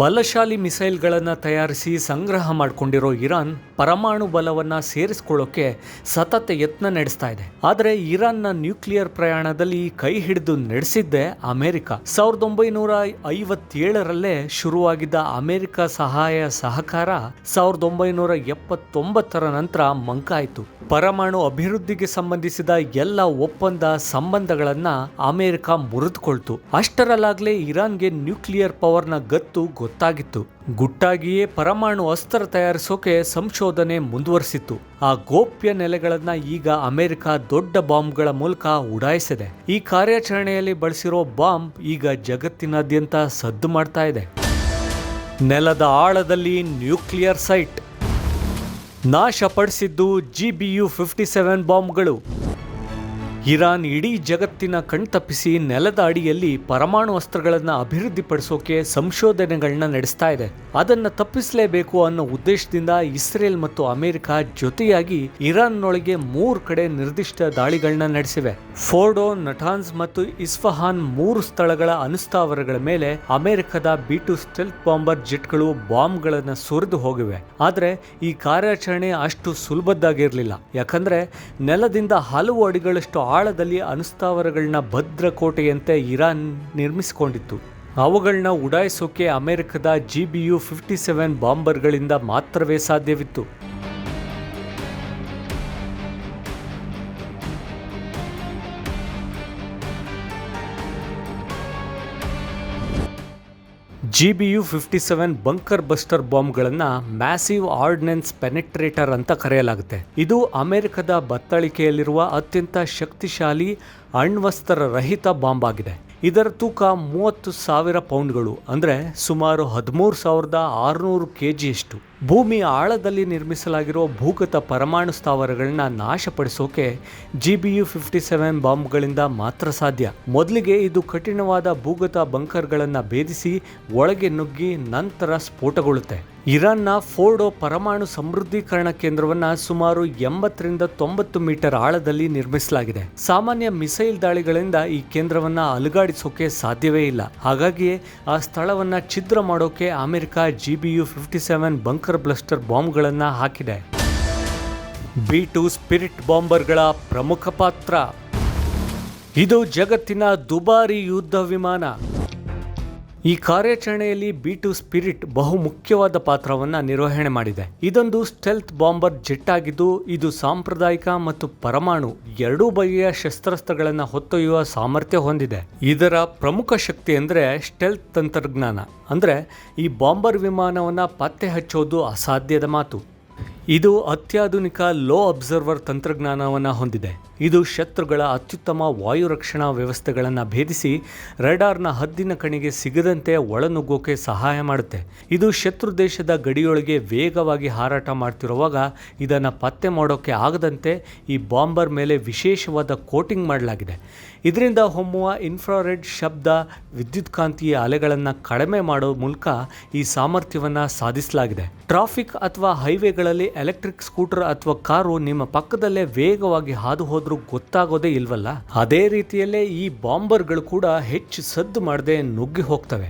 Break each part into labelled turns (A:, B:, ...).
A: ಬಲಶಾಲಿ ಮಿಸೈಲ್ಗಳನ್ನು ತಯಾರಿಸಿ ಸಂಗ್ರಹ ಮಾಡಿಕೊಂಡಿರೋ ಇರಾನ್ ಪರಮಾಣು ಬಲವನ್ನು ಸೇರಿಸ್ಕೊಳ್ಳೋಕೆ ಸತತ ಯತ್ನ ನಡೆಸ್ತಾ ಇದೆ. ಆದರೆ ಇರಾನ್ನ ನ್ಯೂಕ್ಲಿಯರ್ ಪ್ರಯಾಣದಲ್ಲಿ ಕೈ ಹಿಡಿದು ನಡೆಸಿದ್ದೆ ಅಮೆರಿಕ. ಸಾವಿರದ ಒಂಬೈನೂರ ಐವತ್ತೇಳರಲ್ಲೇ ಶುರುವಾಗಿದ್ದ ಅಮೆರಿಕ ಸಹಾಯ ಸಹಕಾರ ಸಾವಿರದ ಒಂಬೈನೂರ ಎಪ್ಪತ್ತೊಂಬತ್ತರ ನಂತರ ಮಂಕಾಯಿತು. ಪರಮಾಣು ಅಭಿವೃದ್ಧಿಗೆ ಸಂಬಂಧಿಸಿದ ಎಲ್ಲ ಒಪ್ಪಂದ ಸಂಬಂಧಗಳನ್ನ ಅಮೆರಿಕ ಮುರಿದುಕೊಳ್ತು. ಅಷ್ಟರಲ್ಲಾಗಲೇ ಇರಾನ್ಗೆ ನ್ಯೂಕ್ಲಿಯರ್ ಪವರ್ನ ಗತ್ತು ಗೊತ್ತಾಗಿತ್ತು. ಗುಟ್ಟಾಗಿಯೇ ಪರಮಾಣು ಅಸ್ತ್ರ ತಯಾರಿಸೋಕೆ ಸಂಶೋಧನೆ ಮುಂದುವರಿಸಿತ್ತು. ಆ ಗೋಪ್ಯ ನೆಲೆಗಳನ್ನ ಈಗ ಅಮೆರಿಕ ದೊಡ್ಡ ಬಾಂಬ್ಗಳ ಮೂಲಕ ಉಡಾಯಿಸಿದೆ. ಈ ಕಾರ್ಯಾಚರಣೆಯಲ್ಲಿ ಬಳಸಿರೋ ಬಾಂಬ್ ಈಗ ಜಗತ್ತಿನಾದ್ಯಂತ ಸದ್ದು ಮಾಡ್ತಾ ಇದೆ. ನೆಲದ ಆಳದಲ್ಲಿ nuclear site. ನಾಶಪಡಿಸಿದ್ದು G B U fifty seven ಬಾಂಬ್ಗಳು. Iran ಇಡೀ ಜಗತ್ತಿನ ಕಣ್ತಪ್ಪಿಸಿ ನೆಲದ ಅಡಿಯಲ್ಲಿ ಪರಮಾಣು ಅಸ್ತ್ರಗಳನ್ನು ಅಭಿವೃದ್ಧಿಪಡಿಸೋಕೆ ಸಂಶೋಧನೆಗಳನ್ನ ನಡೆಸ್ತಾ ಇದೆ. ಅದನ್ನು ತಪ್ಪಿಸಲೇಬೇಕು ಅನ್ನೋ ಉದ್ದೇಶದಿಂದ ಇಸ್ರೇಲ್ ಮತ್ತು ಅಮೆರಿಕ ಜೊತೆಯಾಗಿ ಇರಾನ್ನೊಳಗೆ ಮೂರು ಕಡೆ ನಿರ್ದಿಷ್ಟ ದಾಳಿಗಳನ್ನ ನಡೆಸಿವೆ. ಫೋರ್ಡೋ, ನಟಾನ್ಸ್ ಮತ್ತು ಇಸ್ಫಹಾನ್ ಮೂರು ಸ್ಥಳಗಳ ಅನುಸ್ಥಾವರಗಳ ಮೇಲೆ ಅಮೆರಿಕದ ಬಿ ಟು ಸ್ಟೆಲ್ತ್ ಬಾಂಬರ್ ಜೆಟ್ಗಳು ಬಾಂಬ್ಗಳನ್ನು ಸುರಿದು ಹೋಗಿವೆ. ಆದರೆ ಈ ಕಾರ್ಯಾಚರಣೆ ಅಷ್ಟು ಸುಲಭದ್ದಾಗಿರಲಿಲ್ಲ. ಯಾಕಂದರೆ ನೆಲದಿಂದ ಹಲವು ಅಡಿಗಳಷ್ಟು ಆಳದಲ್ಲಿ ಅನುಸ್ಥಾವರಗಳನ್ನ ಭದ್ರ ಕೋಟೆಯಂತೆ ಇರಾನ್ ನಿರ್ಮಿಸಿಕೊಂಡಿತ್ತು. ಅವುಗಳನ್ನ ಉಡಾಯಿಸೋಕೆ ಅಮೆರಿಕದ G B U fifty seven ಬಾಂಬರ್ಗಳಿಂದ ಮಾತ್ರವೇ ಸಾಧ್ಯವಿತ್ತು. G B U fifty seven bunker buster ಬಾಂಬ್ಗಳನ್ನು massive ordnance penetrator ಅಂತ ಕರೆಯಲಾಗುತ್ತೆ. ಇದು ಅಮೆರಿಕದ ಬತ್ತಳಿಕೆಯಲ್ಲಿರುವ ಅತ್ಯಂತ ಶಕ್ತಿಶಾಲಿ, ಅಣ್ವಸ್ತ್ರ ರಹಿತ ಬಾಂಬ್ ಆಗಿದೆ ಇದರ ತೂಕ ಮೂವತ್ತು ಸಾವಿರ ಪೌಂಡ್ಗಳು, ಅಂದರೆ ಸುಮಾರು ಹದಿಮೂರು ಸಾವಿರದ ಆರುನೂರು ಕೆ ಜಿಯಷ್ಟು ಭೂಮಿ ಆಳದಲ್ಲಿ ನಿರ್ಮಿಸಲಾಗಿರುವ ಭೂಗತ ಪರಮಾಣು ಸ್ಥಾವರಗಳನ್ನ ನಾಶಪಡಿಸೋಕೆ G B U fifty seven ಬಾಂಬ್ಗಳಿಂದ ಮಾತ್ರ ಸಾಧ್ಯ. ಮೊದಲಿಗೆ ಇದು ಕಠಿಣವಾದ ಭೂಗತ ಬಂಕರ್ಗಳನ್ನು ಭೇದಿಸಿ ಒಳಗೆ ನುಗ್ಗಿ ನಂತರ ಸ್ಫೋಟಗೊಳ್ಳುತ್ತೆ. ಇರಾನ್ನ ಫೋರ್ಡೋ ಪರಮಾಣು ಸಮೃದ್ಧೀಕರಣ ಕೇಂದ್ರವನ್ನು ಸುಮಾರು ಎಂಬತ್ತರಿಂದ ತೊಂಬತ್ತು ಮೀಟರ್ ಆಳದಲ್ಲಿ ನಿರ್ಮಿಸಲಾಗಿದೆ. ಸಾಮಾನ್ಯ ಮಿಸೈಲ್ ದಾಳಿಗಳಿಂದ ಈ ಕೇಂದ್ರವನ್ನ ಅಲುಗಾಡಿಸೋಕೆ ಸಾಧ್ಯವೇ ಇಲ್ಲ. ಹಾಗಾಗಿಯೇ ಆ ಸ್ಥಳವನ್ನು ಛಿದ್ರ ಮಾಡೋಕೆ America G B U fifty seven bunker buster ಬಾಂಬ್ಗಳನ್ನು ಹಾಕಿದೆ. ಬಿ ಟು ಸ್ಪಿರಿಟ್ ಬಾಂಬರ್ಗಳ ಪ್ರಮುಖ ಪಾತ್ರ. ಇದು ಜಗತ್ತಿನ ದುಬಾರಿ ಯುದ್ಧ ವಿಮಾನ. ಈ ಕಾರ್ಯಾಚರಣೆಯಲ್ಲಿ ಬಿ ಟು ಸ್ಪಿರಿಟ್ ಬಹು ಮುಖ್ಯವಾದ ಪಾತ್ರವನ್ನು ನಿರ್ವಹಣೆ ಮಾಡಿದೆ. ಇದೊಂದು ಸ್ಟೆಲ್ತ್ ಬಾಂಬರ್ ಜೆಟ್ ಆಗಿದ್ದು ಇದು ಸಾಂಪ್ರದಾಯಿಕ ಮತ್ತು ಪರಮಾಣು ಎರಡೂ ಬಗೆಯ ಶಸ್ತ್ರಾಸ್ತ್ರಗಳನ್ನು ಹೊತ್ತೊಯ್ಯುವ ಸಾಮರ್ಥ್ಯ ಹೊಂದಿದೆ. ಇದರ ಪ್ರಮುಖ ಶಕ್ತಿ ಅಂದರೆ ಸ್ಟೆಲ್ತ್ ತಂತ್ರಜ್ಞಾನ. ಅಂದರೆ ಈ ಬಾಂಬರ್ ವಿಮಾನವನ್ನು ಪತ್ತೆ ಹಚ್ಚೋದು ಅಸಾಧ್ಯದ ಮಾತು. ಇದು ಅತ್ಯಾಧುನಿಕ ಲೋ ಅಬ್ಸರ್ವರ್ ತಂತ್ರಜ್ಞಾನವನ್ನು ಹೊಂದಿದೆ. ಇದು ಶತ್ರುಗಳ ಅತ್ಯುತ್ತಮ ವಾಯು ರಕ್ಷಣಾ ವ್ಯವಸ್ಥೆಗಳನ್ನು ಭೇದಿಸಿ ರೆಡಾರ್ನ ಹದ್ದಿನ ಕಣಿಗೆ ಸಿಗದಂತೆ ಒಳನುಗ್ಗೋಕೆ ಸಹಾಯ ಮಾಡುತ್ತೆ. ಇದು ಶತ್ರು ದೇಶದ ಗಡಿಯೊಳಗೆ ವೇಗವಾಗಿ ಹಾರಾಟ ಮಾಡ್ತಿರುವಾಗ ಇದನ್ನು ಪತ್ತೆ ಮಾಡೋಕ್ಕೆ ಆಗದಂತೆ ಈ ಬಾಂಬರ್ ಮೇಲೆ ವಿಶೇಷವಾದ ಕೋಟಿಂಗ್ ಮಾಡಲಾಗಿದೆ. ಇದರಿಂದ ಹೊಮ್ಮುವ ಇನ್ಫ್ರಾರೆಡ್ ಶಬ್ದ, ವಿದ್ಯುತ್ಕಾಂತೀಯ ಅಲೆಗಳನ್ನು ಕಡಿಮೆ ಮಾಡೋ ಮೂಲಕ ಈ ಸಾಮರ್ಥ್ಯವನ್ನು ಸಾಧಿಸಲಾಗಿದೆ. ಟ್ರಾಫಿಕ್ ಅಥವಾ ಹೈವೇಗಳಲ್ಲಿ ಎಲೆಕ್ಟ್ರಿಕ್ ಸ್ಕೂಟರ್ ಅಥವಾ ಕಾರು ನಿಮ್ಮ ಪಕ್ಕದಲ್ಲೇ ವೇಗವಾಗಿ ಹಾದು ಹೋದ್ರೂ ಗೊತ್ತಾಗೋದೇ ಇಲ್ವಲ್ಲ? ಅದೇ ರೀತಿಯಲ್ಲೇ ಈ ಬಾಂಬರ್ಗಳು ಕೂಡ ಹೆಚ್ಚು ಸದ್ದು ಮಾಡದೆ ನುಗ್ಗಿ ಹೋಗ್ತವೆ.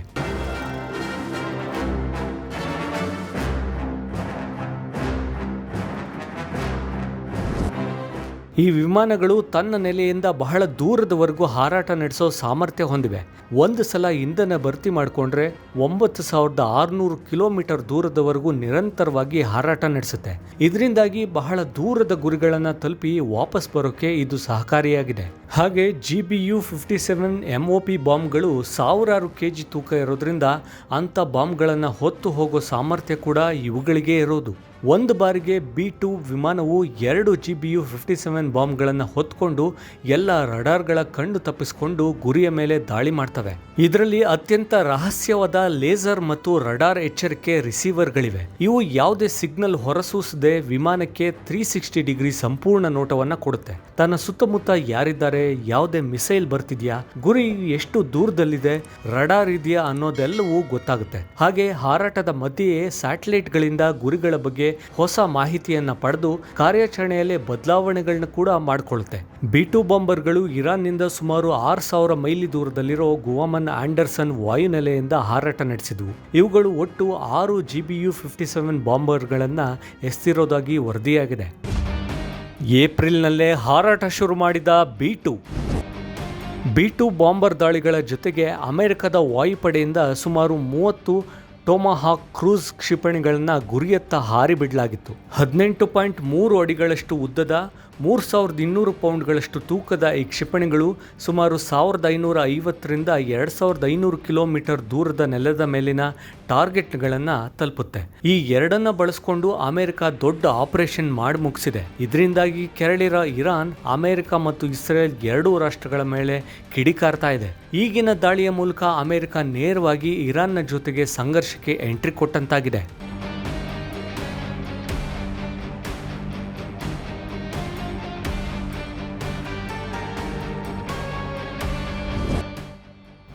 A: ಈ ವಿಮಾನಗಳು ತನ್ನ ನೆಲೆಯಿಂದ ಬಹಳ ದೂರದವರೆಗೂ ಹಾರಾಟ ನಡೆಸೋ ಸಾಮರ್ಥ್ಯ ಹೊಂದಿವೆ. ಒಂದು ಸಲ ಇಂಧನ ಭರ್ತಿ ಮಾಡಿಕೊಂಡ್ರೆ ಒಂಬತ್ತು ಸಾವಿರದ ಆರುನೂರು ಕಿಲೋಮೀಟರ್ ದೂರದವರೆಗೂ ನಿರಂತರವಾಗಿ ಹಾರಾಟ ನಡೆಸುತ್ತೆ. ಇದರಿಂದಾಗಿ ಬಹಳ ದೂರದ ಗುರಿಗಳನ್ನು ತಲುಪಿ ವಾಪಸ್ ಬರೋಕ್ಕೆ ಇದು ಸಹಕಾರಿಯಾಗಿದೆ. ಹಾಗೆ G B U fifty seven M O P ಬಾಂಬ್ಗಳು ಸಾವಿರಾರು ಕೆ ಜಿ ತೂಕ ಇರೋದ್ರಿಂದ ಅಂಥ ಬಾಂಬ್ಗಳನ್ನು ಹೊತ್ತು ಹೋಗೋ ಸಾಮರ್ಥ್ಯ ಕೂಡ ಇವುಗಳಿಗೆ ಇರೋದು. ಒಂದು ಬಾರಿಗೆ ಬಿ ಟು ವಿಮಾನವು ಎರಡು G B U fifty seven ಬಾಂಬ್ಗಳನ್ನು ಹೊತ್ಕೊಂಡು ಎಲ್ಲ ರಡಾರ್ಗಳ ಕಣ್ಣು ತಪ್ಪಿಸಿಕೊಂಡು ಗುರಿಯ ಮೇಲೆ ದಾಳಿ ಮಾಡ್ತವೆ. ಇದರಲ್ಲಿ ಅತ್ಯಂತ ರಹಸ್ಯವಾದ ಲೇಸರ್ ಮತ್ತು ರಡಾರ್ ಎಚ್ಚರಿಕೆ ರಿಸೀವರ್ಗಳಿವೆ. ಇವು ಯಾವುದೇ ಸಿಗ್ನಲ್ ಹೊರಸೂಸದೆ ವಿಮಾನಕ್ಕೆ ತ್ರೀ ಸಿಕ್ಸ್ಟಿ ಡಿಗ್ರಿ ಸಂಪೂರ್ಣ ನೋಟವನ್ನು ಕೊಡುತ್ತೆ. ತನ್ನ ಸುತ್ತಮುತ್ತ ಯಾರಿದ್ದಾರೆ, ಯಾವುದೇ ಮಿಸೈಲ್ ಬರ್ತಿದ್ಯಾ, ಗುರಿ ಎಷ್ಟು ದೂರದಲ್ಲಿದೆ, ರಡಾರ್ ಇದೆಯಾ ಅನ್ನೋದೆಲ್ಲವೂ ಗೊತ್ತಾಗುತ್ತೆ. ಹಾಗೆ ಹಾರಾಟದ ಮಧ್ಯೆಯೇ ಸ್ಯಾಟಲೈಟ್ಗಳಿಂದ ಗುರಿಗಳ ಬಗ್ಗೆ ಹೊಸ ಮಾಹಿತಿಯನ್ನು ಪಡೆದು ಕಾರ್ಯಾಚರಣೆಯಲ್ಲಿ ಬದಲಾವಣೆಗಳನ್ನ ಕೂಡ ಮಾಡಿಕೊಳ್ಳುತ್ತೆ. ಬಿ ಟು ಬಾಂಬರ್ಗಳು ಇರಾನ್ನಿಂದ ಸುಮಾರು ಆರು ಸಾವಿರ ಮೈಲಿ ದೂರದಲ್ಲಿರೋ ಗುವಾಮನ್ ಆಂಡರ್ಸನ್ ವಾಯುನೆಲೆಯಿಂದ ಹಾರಾಟ ನಡೆಸಿದವು. ಇವುಗಳು ಒಟ್ಟು ಆರು G B U fifty seven ಬಾಂಬರ್ಗಳನ್ನು ಎಸ್ತಿರೋದಾಗಿ ವರದಿಯಾಗಿದೆ. ಏಪ್ರಿಲ್ನಲ್ಲೇ ಹಾರಾಟ ಶುರು ಮಾಡಿದ B two B two bomber ದಾಳಿಗಳ ಜೊತೆಗೆ ಅಮೆರಿಕದ ವಾಯುಪಡೆಯಿಂದ ಸುಮಾರು ಮೂವತ್ತು ಟೊಮಾಹಾಕ್ ಕ್ರೂಸ್ ಕ್ಷಿಪಣಿಗಳನ್ನು ಗುರಿಯತ್ತ ಹಾರಿಬಿಡಲಾಗಿತ್ತು. ಹದಿನೆಂಟು ಪಾಯಿಂಟ್ ಮೂರು ಅಡಿಗಳಷ್ಟು ಉದ್ದದ ಮೂರು ಸಾವಿರದ ಇನ್ನೂರು ಪೌಂಡ್ಗಳಷ್ಟು ತೂಕದ ಈ ಕ್ಷಿಪಣಿಗಳು ಸುಮಾರು ಸಾವಿರದ ಐನೂರ ಐವತ್ತರಿಂದ ಎರಡು ಸಾವಿರದ ಐನೂರು ಕಿಲೋಮೀಟರ್ ದೂರದ ನೆಲದ ಮೇಲಿನ ಟಾರ್ಗೆಟ್ಗಳನ್ನು ತಲುಪುತ್ತೆ. ಈ ಎರಡನ್ನ ಬಳಸ್ಕೊಂಡು ಅಮೆರಿಕ ದೊಡ್ಡ ಆಪರೇಷನ್ ಮಾಡಿ ಮುಗಿಸಿದೆ. ಇದರಿಂದಾಗಿ ಕೆರಳಿರ ಇರಾನ್, ಅಮೆರಿಕ ಮತ್ತು ಇಸ್ರೇಲ್ ಎರಡೂ ರಾಷ್ಟ್ರಗಳ ಮೇಲೆ ಕಿಡಿಕಾರ್ತಾ ಇದೆ. ಈಗಿನ ದಾಳಿಯ ಮೂಲಕ ಅಮೆರಿಕ ನೇರವಾಗಿ ಇರಾನ್ನ ಜೊತೆಗೆ ಸಂಘರ್ಷಕ್ಕೆ ಎಂಟ್ರಿ ಕೊಟ್ಟಂತಾಗಿದೆ.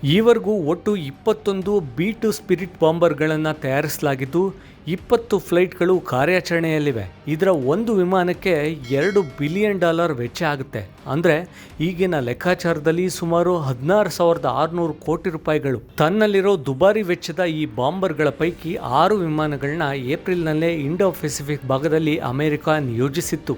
A: ಈವರೆಗೂ ಒಟ್ಟು ಇಪ್ಪತ್ತೊಂದು ಬಿ ಟು ಸ್ಪಿರಿಟ್ ಬಾಂಬರ್ಗಳನ್ನು ತಯಾರಿಸಲಾಗಿದ್ದು, ಇಪ್ಪತ್ತು ಫ್ಲೈಟ್ಗಳು ಕಾರ್ಯಾಚರಣೆಯಲ್ಲಿವೆ. ಇದರ ಒಂದು ವಿಮಾನಕ್ಕೆ ಎರಡು ಬಿಲಿಯನ್ ಡಾಲರ್ ವೆಚ್ಚ ಆಗುತ್ತೆ. ಅಂದರೆ, ಈಗಿನ ಲೆಕ್ಕಾಚಾರದಲ್ಲಿ ಸುಮಾರು ಹದಿನಾರು ಸಾವಿರದ ಆರುನೂರು ಕೋಟಿ ರೂಪಾಯಿಗಳು. ತನ್ನಲ್ಲಿರೋ ದುಬಾರಿ ವೆಚ್ಚದ ಈ ಬಾಂಬರ್ಗಳ ಪೈಕಿ ಆರು ವಿಮಾನಗಳನ್ನ ಏಪ್ರಿಲ್ನಲ್ಲೇ ಇಂಡೋ ಪೆಸಿಫಿಕ್ ಭಾಗದಲ್ಲಿ ಅಮೆರಿಕ ನಿಯೋಜಿಸಿತ್ತು.